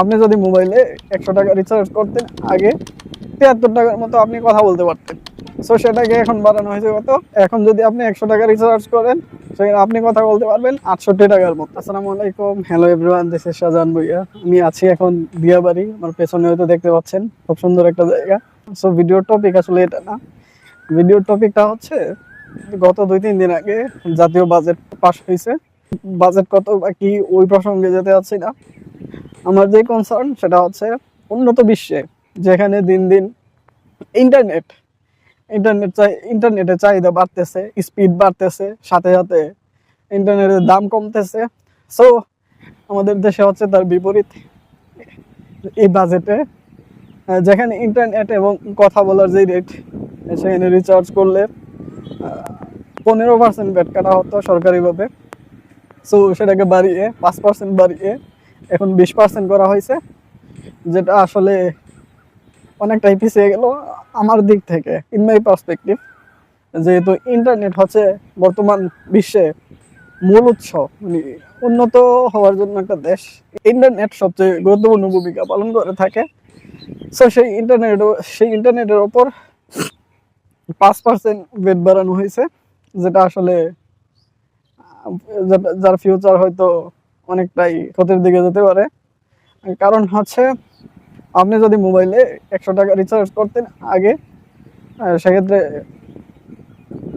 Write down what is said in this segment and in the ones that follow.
আপনি যদি মোবাইলে একশো টাকা রিচার্জ করতেন, আগে তিয়াত্তর টাকার মতো আপনি কথা বলতে পারতেন। সো সেটাকে এখন বাড়ানো হয়েছে কত? এখন যদি আপনি একশো টাকা রিচার্জ করেন, সেখানে আপনি কথা বলতে পারবেন আটষট্টি টাকার মতো। আসসালামু আলাইকুম। Hello everyone this is Shahjahan Bhuiyan আমি আছি এখন দিয়াবাড়ি আমার পেছনে হয়তো দেখতে পাচ্ছেন। খুব সুন্দর একটা জায়গা। সো ভিডিওর টপিক আসলে এটা না। ভিডিওর টপিকটা হচ্ছে, গত দুই, তিন দিন আগে জাতীয় বাজেট পাশ হয়েছে। বাজেট কত বা কি, ওই প্রসঙ্গে যেতে যাচ্ছি না। আমার যে কনসার্ন সেটা হচ্ছে উন্নত বিশ্বে যেখানে দিন দিন ইন্টারনেট ইন্টারনেট চাই ইন্টারনেটের চাহিদা বাড়তেছে স্পিড বাড়তেছে, সাথে সাথে ইন্টারনেটের দাম কমতেছে। সো আমাদের দেশে হচ্ছে তার বিপরীত এই বাজেটে যেখানে ইন্টারনেট এবং কথা বলার যে রেট সেখানে রিচার্জ করলে পনেরো পার্সেন্ট ব্যাট কাটা হতো সরকারিভাবে। সো সেটাকে বাড়িয়ে, পাঁচ পার্সেন্ট বাড়িয়ে এখন বিশ পার্সেন্ট করা হয়েছে, যেটা আসলে অনেকটাই পিছিয়ে গেল আমার দিক থেকে ইন মাই পার্সপেক্টিভ যেহেতু ইন্টারনেট হচ্ছে বর্তমান বিশ্বে মূল উৎস মানে উন্নত হওয়ার জন্য একটা দেশ ইন্টারনেট সবচেয়ে গুরুত্বপূর্ণ ভূমিকা পালন করে থাকে। সো সেই ইন্টারনেট সেই ইন্টারনেটের ওপর পাঁচ পার্সেন্ট বেড বাড়ানো হয়েছে, যেটা আসলে যার ফিউচার হয়তো অনেকটাই ক্ষতির দিকে যেতে পারে। কারণ হচ্ছে, আপনি যদি মোবাইলে একশো টাকা রিচার্জ করতেন আগে সেক্ষেত্রে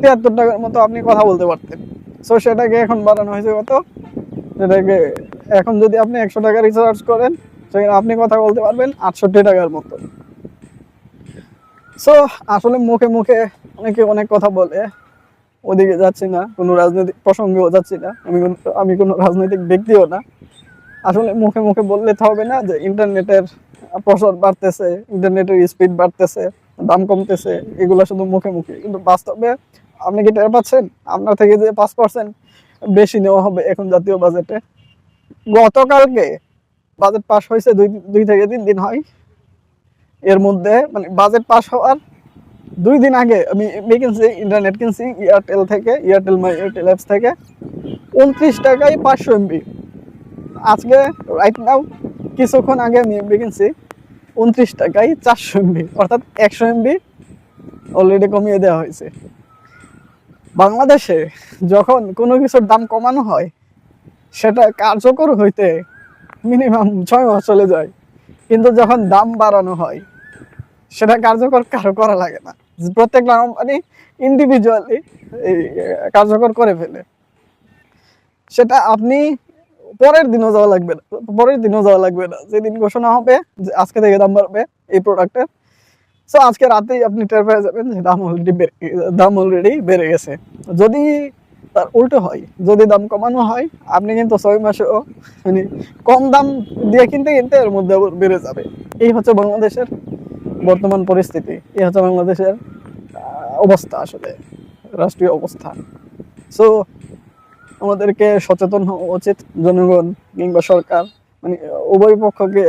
তিয়াত্তর টাকার মতো আপনি কথা বলতে পারতেন। সো সেটাকে এখন বাড়ানো হয়েছে কত? সেটাকে এখন যদি আপনি একশো টাকা রিচার্জ করেন, সেখানে আপনি কথা বলতে পারবেন আটষট্টি টাকার মতো। সো আসলে মুখে মুখে অনেকে অনেক কথা বলে ওদিকে যাচ্ছি না, কোনো রাজনৈতিক প্রসঙ্গেও যাচ্ছি না। আমি আমি কোনো রাজনৈতিক ব্যক্তিও না। আসলে মুখে মুখে বললে তো হবে না যে ইন্টারনেটের প্রসার বাড়তেছে, ইন্টারনেটের স্পিড বাড়তেছে, দাম কমতেছে, এগুলো শুধু মুখে মুখে। কিন্তু বাস্তবে আপনি কি টের পাচ্ছেন? আপনার থেকে যে পাঁচ পার্সেন্ট বেশি নেওয়া হবে এখন জাতীয় বাজেটে গতকালকে বাজেট পাস হয়েছে দুই দুই থেকে তিন দিন হয়। এর মধ্যে মানে বাজেট পাস হওয়ার দুই দিন আগে আমি কিনছি ইন্টারনেট কিনছি এয়ারটেল থেকে এয়ারটেল মাই এয়ারটেল অ্যাপস থেকে। উনত্রিশ টাকায় পাঁচশো এমবি আজকে রাইট নাও কিছুক্ষণ আগে আমি এমবি উনত্রিশ টাকায় চারশো এমবি অর্থাৎ একশো এমবি অলরেডি কমিয়ে দেওয়া হয়েছে। বাংলাদেশে যখন কোনো কিছুর দাম কমানো হয়, সেটা কার্যকর হইতে মিনিমাম ছয় মাস চলে যায়। কিন্তু যখন দাম বাড়ানো হয় সেটা কার্যকর কারও করা লাগে না। প্রত্যেকটা কোম্পানি ইন্ডিভিজুয়ালি কার্যকর করে ফেলে। সেটা আপনি পরের দিনও যাওয়া লাগবে না, পরের দিনও যাওয়া লাগবে না। যেদিন ঘোষণা হবে আজকে থেকে দাম বাড়বে এই প্রোডাক্টের সো আজকে রাতেই আপনি টের পেয়ে যাবেন যে দাম অলরেডি দাম অলরেডি বেড়ে গেছে। যদি তার উল্টো হয়, যদি দাম কমানো হয়, আপনি কিন্তু ছয় মাসেও মানে কম দাম দিয়ে কিনতে কিনতে এর মধ্যে বেড়ে যাবে। এই হচ্ছে বাংলাদেশের বর্তমান পরিস্থিতি এই হচ্ছে বাংলাদেশের অবস্থা আসলে, রাষ্ট্রীয় অবস্থা। সো আমাদেরকে সচেতন হওয়া উচিত, জনগণ কিংবা সরকার মানে উভয় পক্ষকে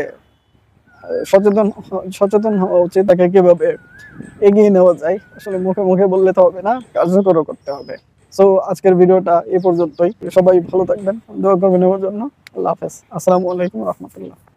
সচেতন সচেতন হওয়া উচিত তাকে কীভাবে এগিয়ে নেওয়া যায়। আসলে মুখে মুখে বললে তো হবে না, কার্যকরও করতে হবে। সো আজকের ভিডিওটা এ পর্যন্তই। সবাই ভালো থাকবেন, দোয়া করবেন জন্য। আল্লাহ হাফেজ। আসসালামু আলাইকুম রহমতুল্লাহ।